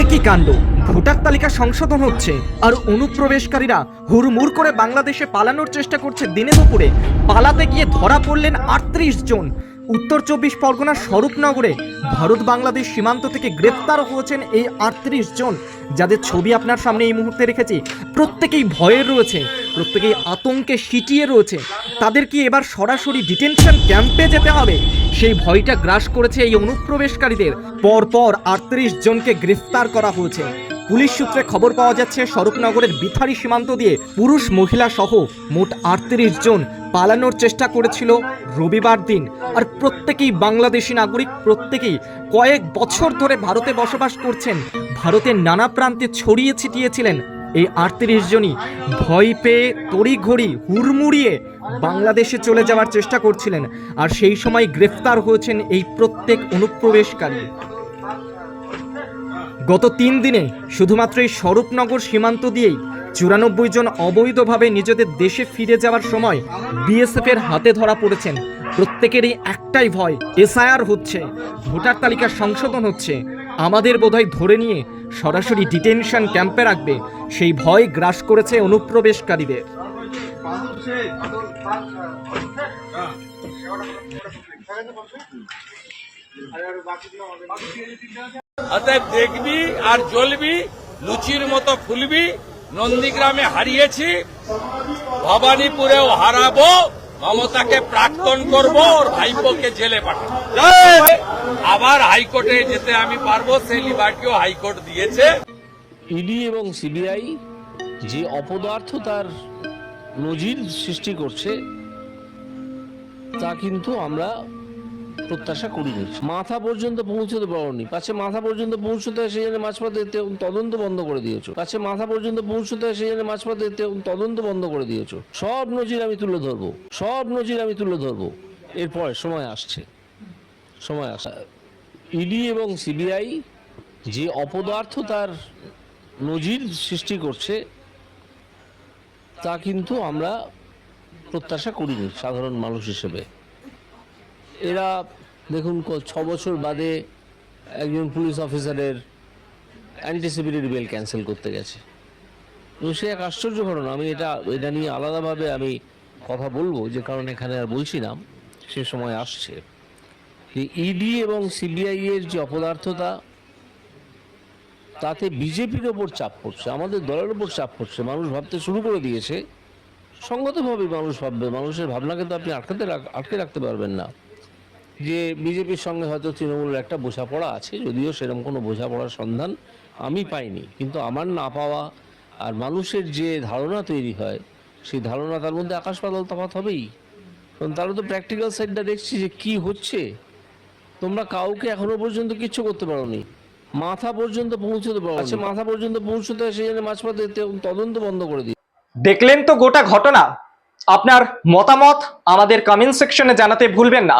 একই কাণ্ড। ভোটার তালিকা সংশোধন হচ্ছে আর অনুপ্রবেশকারীরা হুড়মুড় করে বাংলাদেশে পালানোর চেষ্টা করছে দিনে দুপুরে। পালাতে গিয়ে ধরা পড়লেন আটত্রিশ জন। উত্তর চব্বিশ পরগনার স্বরূপনগরে ভারত বাংলাদেশ সীমান্ত থেকে গ্রেপ্তার হয়েছেন এই আটত্রিশ জন। যাদের ছবি আপনার সামনে এই মুহূর্তে রেখেছি। প্রত্যেকেই ভয়ে রয়েছে, প্রত্যেকেই আতঙ্কে সিটিয়ে রয়েছে। তাদের কি এবার সরাসরি ডিটেনশন ক্যাম্পে যেতে হবে? সেই ভয়টা গ্রাস করেছে এই অনুপ্রবেশকারীদের। পরপর আটত্রিশ জনকে গ্রেফতার করা হয়েছে। পুলিশ সূত্রে খবর পাওয়া যাচ্ছে, স্বরূপনগরের বিথারি সীমান্ত দিয়ে পুরুষ মহিলা সহ মোট আটত্রিশ জন পালানোর চেষ্টা করেছিল রবিবার দিন। আর প্রত্যেকেই বাংলাদেশি নাগরিক, প্রত্যেকেই কয়েক বছর ধরে ভারতে বসবাস করছেন। ভারতের নানা প্রান্তে ছড়িয়ে ছিটিয়েছিলেন এই আটত্রিশ জনই ভয় পেয়ে তড়িঘড়ি হুড়মুড়িয়ে বাংলাদেশে চলে যাওয়ার চেষ্টা করছিলেন। আর সেই সময় গ্রেফতার হয়েছেন এই প্রত্যেক অনুপ্রবেশকারী। গত তিন দিনে শুধুমাত্র এই স্বরূপনগর সীমান্ত দিয়েই চুরানব্বই জন অবৈধভাবে নিজেদের দেশে ফিরে যাওয়ার সময় বিএসএফ এর হাতে ধরা পড়েছেন। প্রত্যেকেরই একটাই ভয়, এসআইআর হচ্ছে, ভোটার তালিকা সংশোধন হচ্ছে। আমাদের বোধহয় ধরে নিয়ে সরাসরি ডিটেনশন ক্যাম্পে রাখবে সেই ভয় গ্রাস করেছে অনুপ্রবেশকারীদের। অতএব দেখবি আর জ্বলবি লুচির মতো ফুলবি নন্দীগ্রামে হারিয়েছি ভবানীপুরেও হারাবো মমতাকে প্রাক্তন করব ওর ভাইপোকে জেলে পাঠাবো। আবার হাইকোর্টে যেতে আমি পারব সেই লিবার্টিও হাইকোর্ট দিয়েছে। ইডি এবং সিবিআই যে অপদার্থ তার নজির সৃষ্টি করছে, তা কিন্তু আমরা প্রত্যাশা করিনি মাথা পর্যন্ত পৌঁছতে পারোনি। পাছে মাথা পর্যন্ত পৌঁছতে সেই জন্য মাঝপথে তদন্ত বন্ধ করে দিয়েছ। পাছে মাথা পর্যন্ত পৌঁছতে সেই জন্য মাঝপথে তদন্ত বন্ধ করে দিয়েছ। সব নজির আমি তুলে ধরবো। সব নজির আমি তুলে ধরবো। এরপরে সময় আসছে। সময় আসা ইডি এবং সিবিআই যে অপদার্থ তার নজির সৃষ্টি করছে, তা কিন্তু আমরা প্রত্যাশা করিনি সাধারণ মানুষ হিসেবে। এরা, দেখুন ছ বছর বাদে একজন পুলিশ অফিসারের অ্যান্টিসিপেটেড বেল ক্যান্সেল করতে গেছে। সে এক আশ্চর্য ঘটনা, আমি এটা এটা নিয়ে আলাদাভাবে আমি কথা বলব, যে কারণ এখানে আর বলছি না, সে সময় আসছে। ইডি এবং সিবিআই এর যে অপদার্থতা তাতে বিজেপির ওপর চাপ পড়ছে, আমাদের দলের ওপর চাপ পড়ছে, মানুষ ভাবতে শুরু করে দিয়েছে। সঙ্গতভাবে মানুষ ভাববে, মানুষের ভাবনাকে তো আপনি আটকাতে আটকে রাখতে পারবেন না। যে বিজেপির সঙ্গে হয়তো তৃণমূলের একটা বোঝাপড়া আছে, যদিও সেরকম কোনো বোঝাপড়ার সন্ধান আমি পাইনি। কিন্তু আমার না পাওয়া আর মানুষের যে ধারণা তৈরি হয়, সেই ধারণা তার মধ্যে আকাশ পাতাল তফাৎ হবেই। কারণ তারা তো প্র্যাকটিক্যাল সাইডটা দেখছি যে কি হচ্ছে। তোমরা কাউকে এখনও পর্যন্ত কিচ্ছু করতে পারোনি। মাথা পর্যন্ত পৌঁছতে আচ্ছা মাথা পর্যন্ত পৌঁছতে সেই জন্য মাঝপথে তদন্ত বন্ধ করে দিই। দেখলেন তো গোটা ঘটনা? আপনার মতামত আমাদের কমেন্ট সেকশনে জানাতে ভুলবেন না।